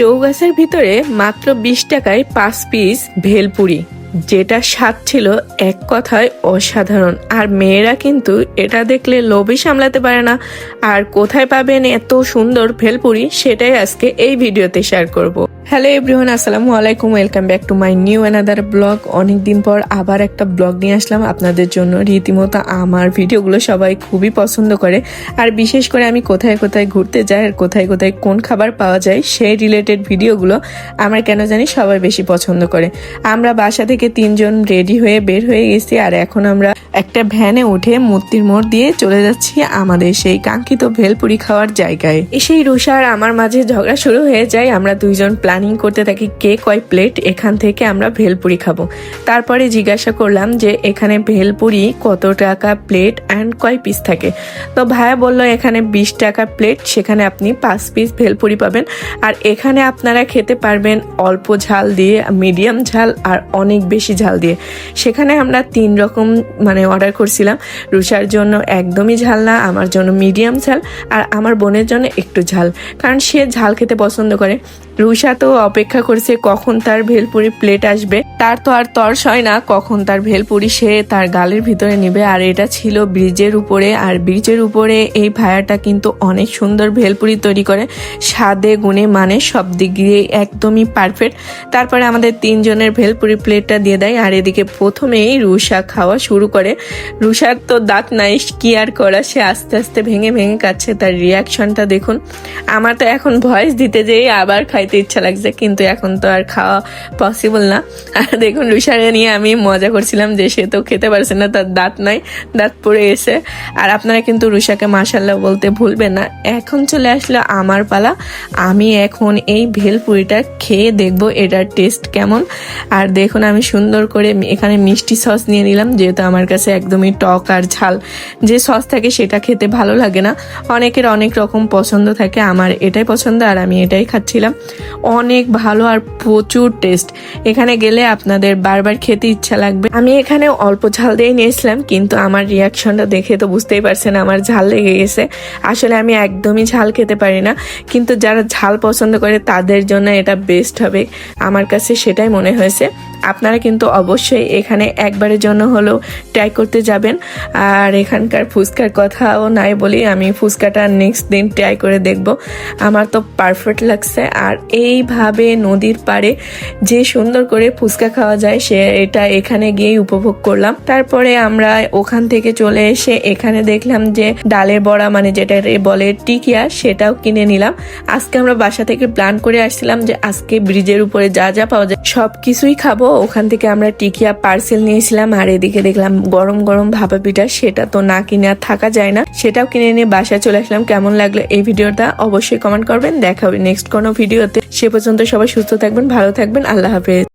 চৌগাছার ভিতরে মাত্র বিশ টাকায় পাঁচ পিস ভেলপুরি। যেটা স্বাদ ছিল, এক কথায় অসাধারণ। আর মেয়েরা কিন্তু এটা দেখলে লোভই সামলাতে পারে না। আর কোথায় পাবেন এত সুন্দর ভেলপুরি, সেটাই আজকে এই ভিডিওতে শেয়ার করব। হ্যালো এভরিওয়ান আসসালামু আলাইকুম welcome back to my new another blog অনেকদিন পর আবার একটা ব্লগ নিয়ে আসলাম। আপনাদের জন্য রীতিমতো আমার ভিডিওগুলো সবাই খুবই পছন্দ করে। আর বিশেষ করে আমি কোথায় কোথায় ঘুরতে যাই আর কোথায় কোথায় কোন খাবার পাওয়া যায়, সেই রিলেটেড ভিডিওগুলো আমার কেন জানি সবাই বেশি পছন্দ করে। আমরা বাসা থেকে তিনজন রেডি হয়ে বের হয়ে গেছি, আর এখন আমরা একটা ভ্যানে উঠে মূর্তির মোড় দিয়ে চলে যাচ্ছি আমাদের সেই কাঙ্ক্ষিত ভেলপুরি খাওয়ার জায়গায়। সেই রুষার আমার মাঝে ঝগড়া শুরু হয়ে যায়, আমরা দুইজন প্ল্যানিং করতে থাকি কে কয় প্লেট এখান থেকে আমরা ভেলপুরি খাব। তারপরে জিজ্ঞাসা করলাম যে এখানে ভেলপুরি কত টাকা প্লেট অ্যান্ড কয় পিস থাকে? তো ভাইয়া বলল, এখানে বিশ টাকা প্লেট সেখানে আপনি পাঁচ পিস ভেলপুরি পাবেন। আর এখানে আপনারা খেতে পারবেন অল্প ঝাল দিয়ে মিডিয়াম ঝাল, আর অনেক বেশি ঝাল দিয়ে। সেখানে আমরা তিন রকম মানে অর্ডার করছিলাম। রুষার জন্য একদমই ঝাল না, আমার জন্য মিডিয়াম ঝাল, আর আমার বোনের জন্য একটু ঝাল, কারণ সে ঝাল খেতে পছন্দ করে। রুষা তো অপেক্ষা করছে কখন তার ভেলপুরি প্লেট আসবে। তার তো আর তর্স হয় না, কখন তার ভেলপুরি সে তার গালের ভিতরে নিবে। আর এটা ছিল ব্রিজের উপরে, আর ব্রিজের উপরে এই ভায়াটা কিন্তু অনেক সুন্দর ভেলপুরি তৈরি করে। স্বাদে গুণে মানে সব দিক দিয়ে একদমই পারফেক্ট তারপরে আমাদের তিনজনের ভেলপুরি প্লেটটা দিয়ে দেয়, আর এদিকে প্রথমেই রুষা খাওয়া শুরু করে। রুষার তো দাঁত নাই, কি আর করা, সে আস্তে আস্তে ভেঙে ভেঙে কাচ্ছে, তার রিয়াকশনটা দেখুন। আমার তো এখন ভয়েস দিতে যেয়ে আবার খাইতে ইচ্ছা লাগছে, কিন্তু এখন তো আর খাওয়া পসিবল না। আর দেখুন রুষারে নিয়ে আমি মজা করছিলাম যে সে তো খেতে পারছে না, তার দাঁত নাই, দাঁত পড়ে এসে আর আপনারা কিন্তু রুষাকে মাসাল্লাহ বলতে ভুলবেন না। এখন চলে আসলো আমার পালা। আমি এখন এই ভেলপুরিটা খেয়ে দেখব এটার টেস্ট কেমন। আর দেখুন, আমি সুন্দর করে এখানে মিষ্টি সস নিয়ে নিলাম, যেহেতু আমার কাছে একদমই টক আর ঝাল। যে সস থাকে সেটা খেতে ভালো লাগে না। অনেকের অনেক রকম পছন্দ থাকে, আমার এটাই পছন্দ আর আমি এটাই খাচ্ছিলাম। অনেক ভালো আর প্রচুর টেস্ট এখানে গেলে আপনাদের বারবার খেতে ইচ্ছা লাগবে। আমি এখানে অল্প ঝাল দিয়ে নিয়েছিলাম, কিন্তু আমার রিয়াকশনটা দেখে তো বুঝতেই পারছেন আমার ঝাল লেগে গেছে। আসলে আমি একদমই ঝাল খেতে পারি না, কিন্তু যারা ঝাল পছন্দ করে তাদের জন্য এটা বেস্ট হবে। আমার কাছে সেটাই মনে হয়েছে। আপনারা কিন্তু অবশ্যই এখানে একবারের জন্য হলেও ট্রাই করতে যাবেন। আর এখানকার ফুচকার কথাও নাই বলি, আমি ফুচকাটা নেক্সট দিন ট্রাই করে দেখব। আমার তো পারফেক্ট লাগছে। আর এইভাবে নদীর পাড়ে যে সুন্দর করে ফুচকা খাওয়া যায়, সে এটা এখানে গিয়েই উপভোগ করলাম। তারপরে আমরা ওখান থেকে চলে এসে এখানে দেখলাম যে ডালের বড়া মানে যেটা বলে টিকিয়া, সেটাও কিনে নিলাম। আজকে আমরা বাসা থেকে প্ল্যান করে আসছিলাম যে আজকে ব্রিজের উপরে যা যা পাওয়া যায় সব কিছুই খাব। ওখান থেকে আমরা টিকিয়া পার্সেল নিয়েছিলাম আর এদিকে দেখলাম গরম গরম ভাপা পিঠা, সেটা তো না কিনে আর থাকা যায় না। সেটাও কিনে নিয়ে বাসায় চলে আসলাম। কেমন লাগল এই ভিডিওটা অবশ্যই কমেন্ট করবেন। দেখা হবে নেক্সট কোনো ভিডিওতে। সে পর্যন্ত সবাই সুস্থ থাকবেন, ভালো থাকবেন। আল্লাহ হাফেজ।